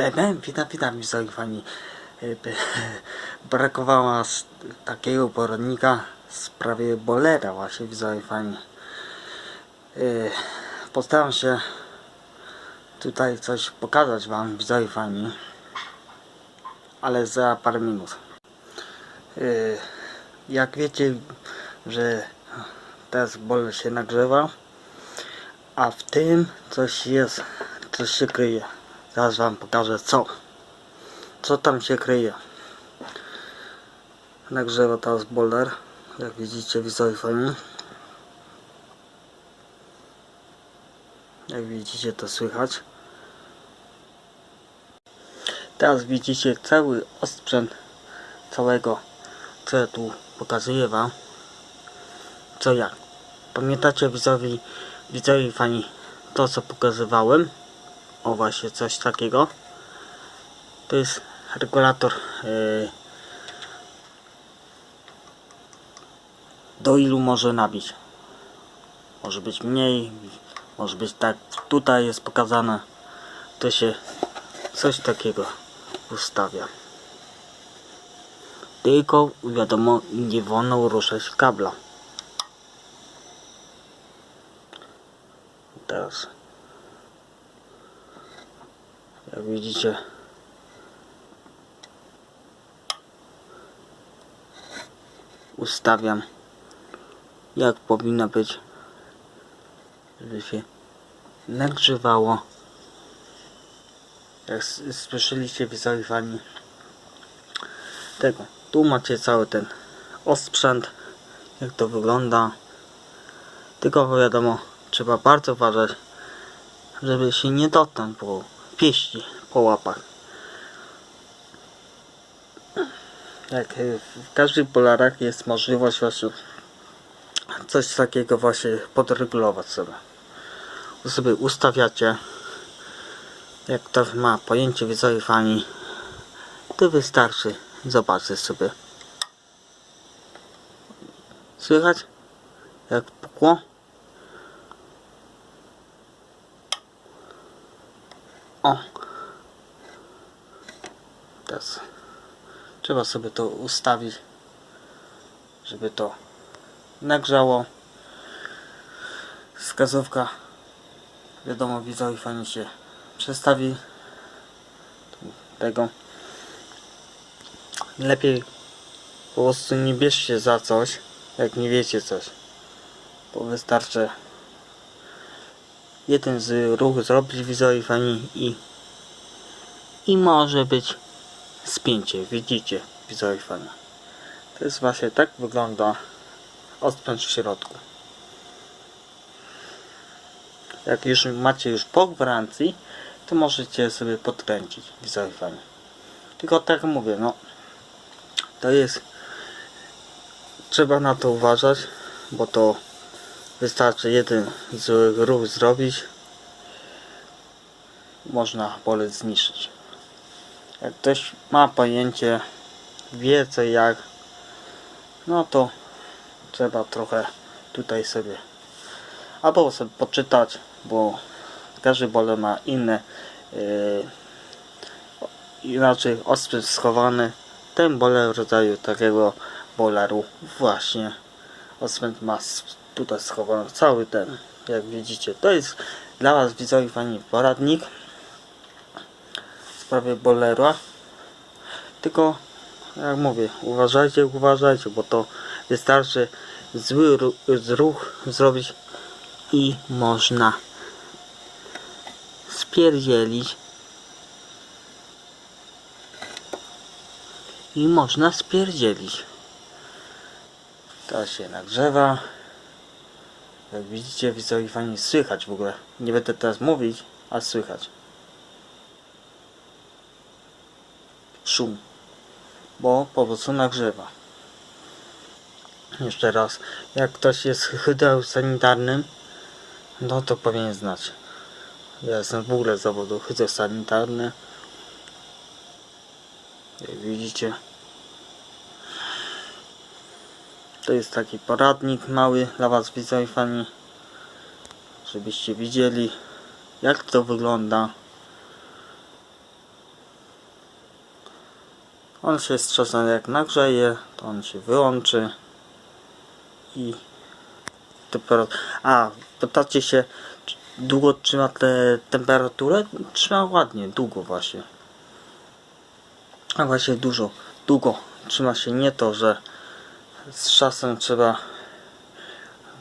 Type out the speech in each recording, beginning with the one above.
Bebem, witam, witam widzowie fani. E, Brakowało takiego poradnika w sprawie bolera właśnie widzowie fani. E, Postaram się tutaj coś pokazać wam widzowie fani. Ale za parę minut. E, Jak wiecie, że teraz boler się nagrzewa. A w tym coś jest, coś się kryje. Zaraz wam pokażę co. Co tam się kryje. Nagrzewa teraz boiler. Jak widzicie widzowie fajnie. Jak widzicie to słychać. Teraz widzicie cały osprzęt całego co ja tu pokazuję wam. Co jak. Pamiętacie widzowie, widzowie fani to co pokazywałem? O właśnie coś takiego. To jest regulator yy, do ilu może nabić. Może być mniej, może być tak. Tutaj jest pokazane. To się coś takiego ustawia. Tylko wiadomo nie wolno ruszać kabla. Teraz jak widzicie. Ustawiam jak powinno być żeby się nagrzewało. Jak słyszeliście widzowie fani tego. Tu macie cały ten osprzęt jak to wygląda. Tylko wiadomo trzeba bardzo uważać żeby się nie dotknąć po pieści po łapach. Jak y, w każdych polarach jest możliwość właśnie coś takiego właśnie podregulować sobie. Sobie ustawiacie jak to ma pojęcie fani to wystarczy zobaczyć sobie. Słychać? Jak pukło o. Teraz trzeba sobie to ustawić żeby to nagrzało. Wskazówka. Wiadomo widzowie fajnie się przestawi. Tego. Lepiej po prostu nie bierzcie za coś jak nie wiecie coś bo wystarczy jeden z ruch zrobić widzowie fani i i może być spięcie widzicie widzowie fani to jest właśnie tak wygląda odpręcz w środku. Jak już macie już po gwarancji, to możecie sobie podkręcić widzowie fani. Tylko tak mówię, no to jest trzeba na to uważać, bo to wystarczy jeden zły ruch zrobić można bolec zniszczyć. Jak ktoś ma pojęcie, wie co jak, no to trzeba trochę tutaj sobie albo sobie poczytać, bo każdy boler ma inne yy, inaczej osprzęt schowany. Ten boler rodzaju takiego boleru właśnie osprzęt ma tutaj schowany cały ten, jak widzicie. To jest dla Was widzowie fani poradnik w sprawie bolera. Tylko jak mówię, uważajcie, uważajcie, bo to wystarczy zły ru- ruch zrobić i można spierdzielić i można spierdzielić to się nagrzewa jak widzicie widzowie fajnie słychać w ogóle. Nie będę teraz mówić, a słychać. Szum. Bo po prostu nagrzewa. Jeszcze raz, jak ktoś jest hydrosanitarnym, no to powinien znać. Ja jestem w ogóle z zawodu hydrosanitarny. Jak widzicie, to jest taki poradnik mały dla Was widzowie fani, żebyście widzieli jak to wygląda On się z czasem jak nagrzeje, to on się wyłączy i temperatura. A, pytacie się, czy długo trzyma tę temperaturę? Trzyma ładnie, długo właśnie. A właśnie dużo, długo trzyma się nie to, że z czasem trzeba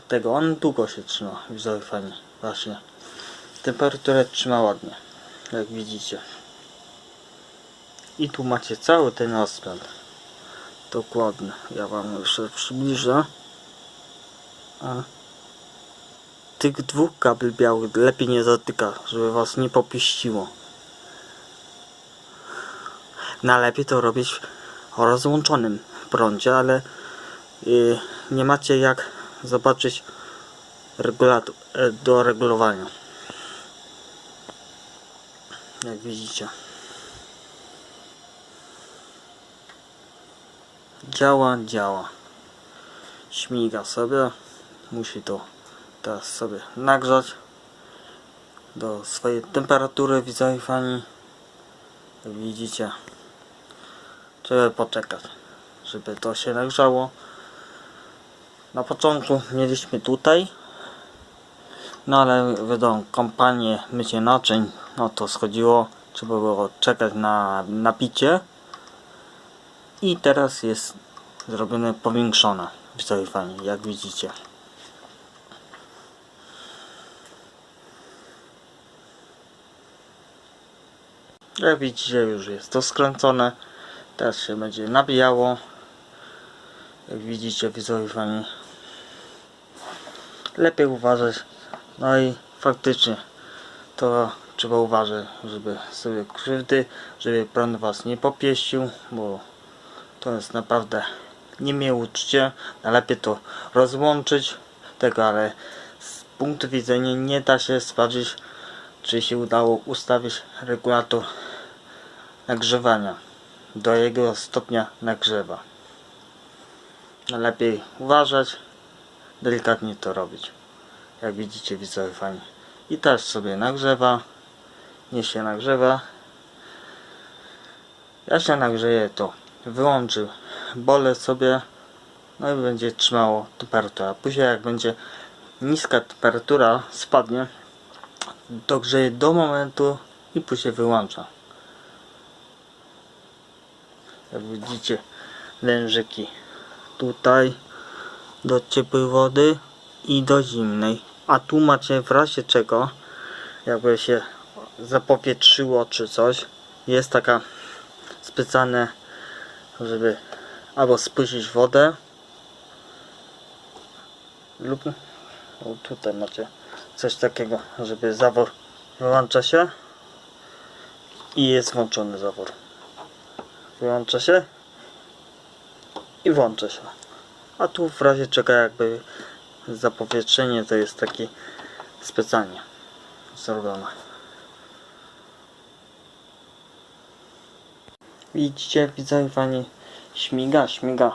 tego, on długo się trzyma, widzowie fajnie, właśnie. Temperaturę trzyma ładnie, jak widzicie. I tu macie cały ten rozpęd. Dokładnie. Ja wam jeszcze przybliżę. A. Tych dwóch kabel białych lepiej nie zatyka, żeby was nie popieściło. Najlepiej to robić o rozłączonym prądzie, ale nie macie jak zobaczyć e, do regulowania. Jak widzicie. Działa, działa. Śmiga sobie. Musi to teraz sobie nagrzać do swojej temperatury widzowie fani. Widzicie. Trzeba poczekać, żeby to się nagrzało. Na początku mieliśmy tutaj. No ale wiadomo, kompanię mycie naczyń, no to schodziło. Trzeba było czekać na napicie. I teraz jest zrobione powiększone. Widzowie fani, jak widzicie. Jak widzicie już jest to skręcone. Teraz się będzie nabijało. Jak widzicie widzowie fani. Lepiej uważać. No i faktycznie to trzeba uważać, żeby sobie krzywdy, żeby prąd was nie popieścił, bo to jest naprawdę niemiłe uczucie. Najlepiej to rozłączyć tego, ale z punktu widzenia nie da się sprawdzić, czy się udało ustawić regulator nagrzewania do jego stopnia nagrzewa. Najlepiej uważać, delikatnie to robić. Jak widzicie widzowie fani. I też sobie nagrzewa. Nie się nagrzewa. Ja się nagrzeję to wyłączy bolę sobie no i będzie trzymało temperatura. Później jak będzie niska temperatura spadnie dogrzeje do momentu i później wyłącza. Jak widzicie lężyki tutaj do ciepłej wody i do zimnej. A tu macie w razie czego jakby się zapowietrzyło czy coś jest taka specjalne żeby albo spuścić wodę lub o, tutaj macie coś takiego, żeby zawór wyłącza się i jest włączony zawór wyłącza się i włącza się a tu w razie czego jakby zapowietrzenie to jest taki specjalnie zrobione Widzicie, widzę fani śmiga, śmiga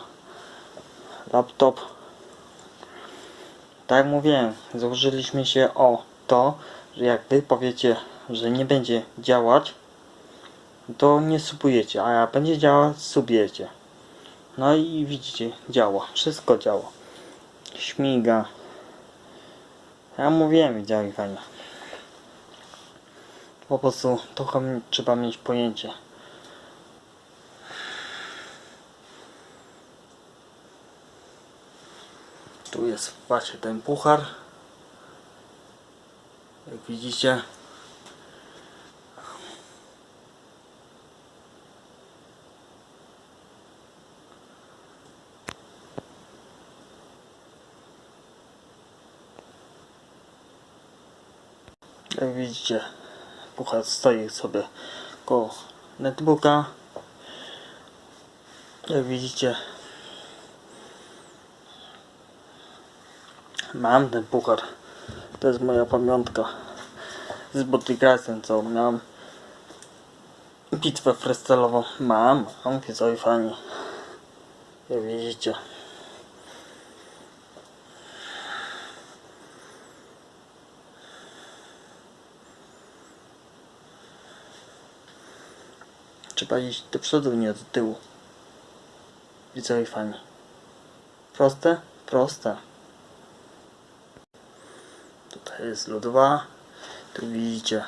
laptop. Tak jak mówiłem, założyliśmy się o to, że jak wy powiecie, że nie będzie działać, to nie subujecie, a jak będzie działać, subujecie. No i widzicie, działa, wszystko działa. Śmiga. Ja mówiłem, widziałem fajnie. Po prostu trochę trzeba mieć pojęcie. Tu jest właśnie ten puchar. Jak widzicie. Jak widzicie, puchar stoi sobie koło netbooka. Jak widzicie, Mam ten puchar. To jest moja pamiątka z bodygrasem, co miałem bitwę freestylową. Mam, mam widzowie fani. Jak widzicie. Trzeba iść do przodu, nie do tyłu. widzowie fani. Proste? Proste. Tutaj jest lodowa. Tu widzicie.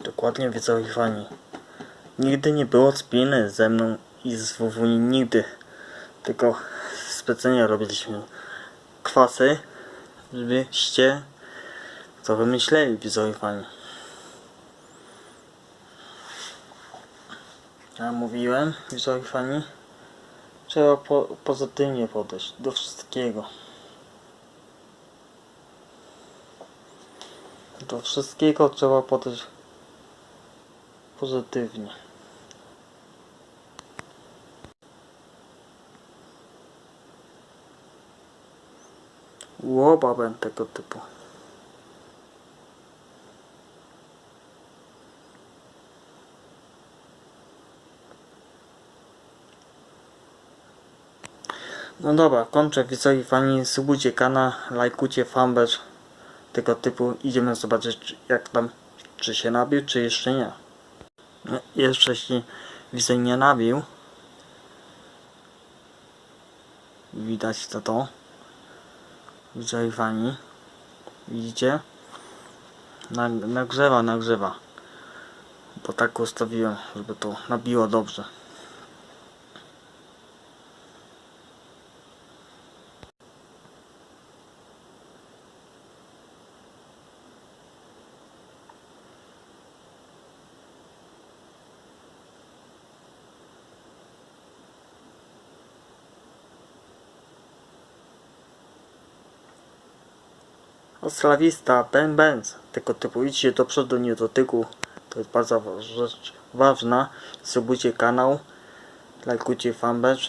Dokładnie widzowie fani. Nigdy nie było spiny ze mną i z WW nigdy. Tylko specjalnie robiliśmy kwasy, żebyście co wymyśleli widzowie fani. Ja mówiłem, widzowie fani, trzeba po, pozytywnie podejść do wszystkiego. Do wszystkiego trzeba podejść pozytywnie. Łobabem tego typu. No dobra, kończę widzowie fani, subujcie kanał, lajkujcie fanpage tego typu. Idziemy zobaczyć czy- jak tam, czy się nabił, czy jeszcze nie. No, jeszcze się widzę nie nabił. Widać to to. Widzowie fani. Widzicie? Nag- nagrzewa, nagrzewa. Bo tak ustawiłem, żeby to nabiło dobrze. Oslawista, Ben Benz, tego typu idźcie do przodu, nie do tyłu. To jest bardzo rzecz ważna. Subujcie kanał, lajkujcie fanpage.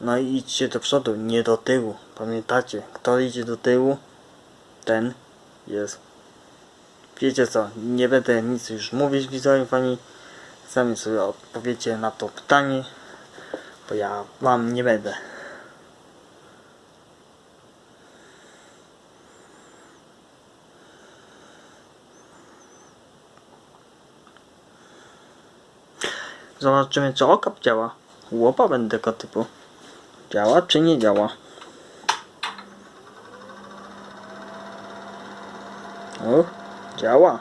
No i idźcie do przodu, nie do tyłu. Pamiętacie, kto idzie do tyłu, ten jest. Wiecie co, nie będę nic już mówić widzowie pani. Sami sobie odpowiecie na to pytanie, bo ja wam nie będę. Zobaczymy czy okap działa. Łopa będę tego typu. Działa czy nie działa? O, działa.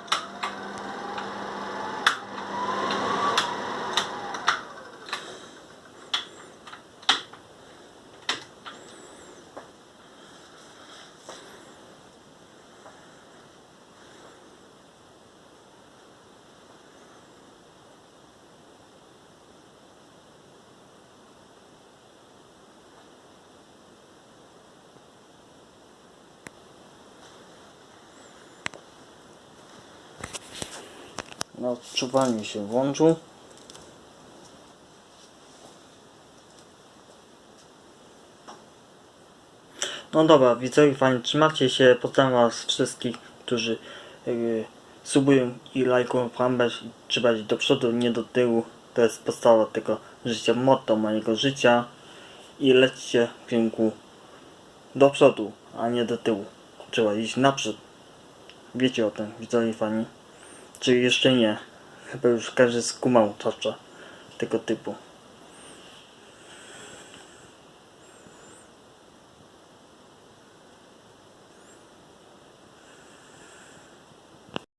No, odczuwalnie się włączył. No dobra, widzowie fani, trzymajcie się, pozdrawiam was wszystkich, którzy yy, subują i lajkują fanpage. Trzeba iść do przodu, nie do tyłu. To jest podstawa tego życia, motto mojego życia. I lećcie w kierunku do przodu, a nie do tyłu. Trzeba iść naprzód. Wiecie o tym, widzowie fani. Czy jeszcze nie? Chyba już każdy skumał tarcza tego typu.